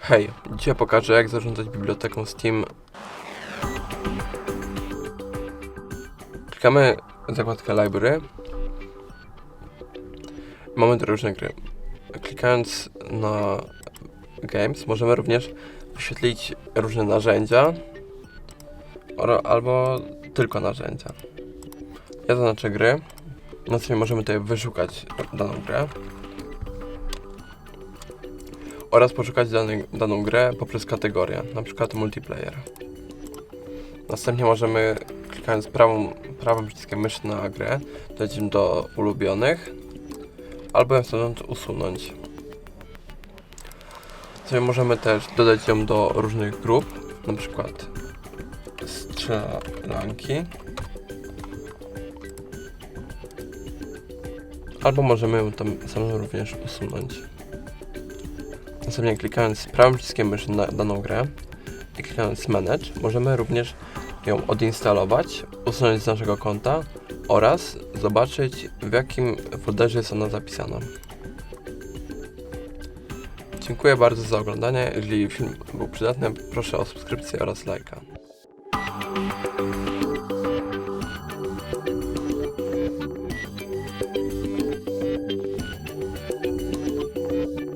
Hej, dzisiaj pokażę jak zarządzać biblioteką Steam. Klikamy zakładkę Library. Mamy te różne gry. Klikając na Games możemy również wyświetlić różne narzędzia albo tylko narzędzia. Ja zaznaczę gry. Następnie możemy tutaj wyszukać daną grę oraz poszukać danej, daną grę poprzez kategorię, przykład multiplayer. Następnie możemy, klikając prawą, prawym przyciskiem myszy na grę, ją do ulubionych, albo ją stamtąd usunąć. Sobie możemy też dodać ją do różnych grup, przykład strzelanki. Albo możemy ją tam samą również usunąć. Następnie klikając prawym przyciskiem myszy na daną grę i klikając Manage, możemy również ją odinstalować, usunąć z naszego konta oraz zobaczyć w jakim folderze jest ona zapisana. Dziękuję bardzo za oglądanie. Jeżeli film był przydatny, proszę o subskrypcję oraz lajka.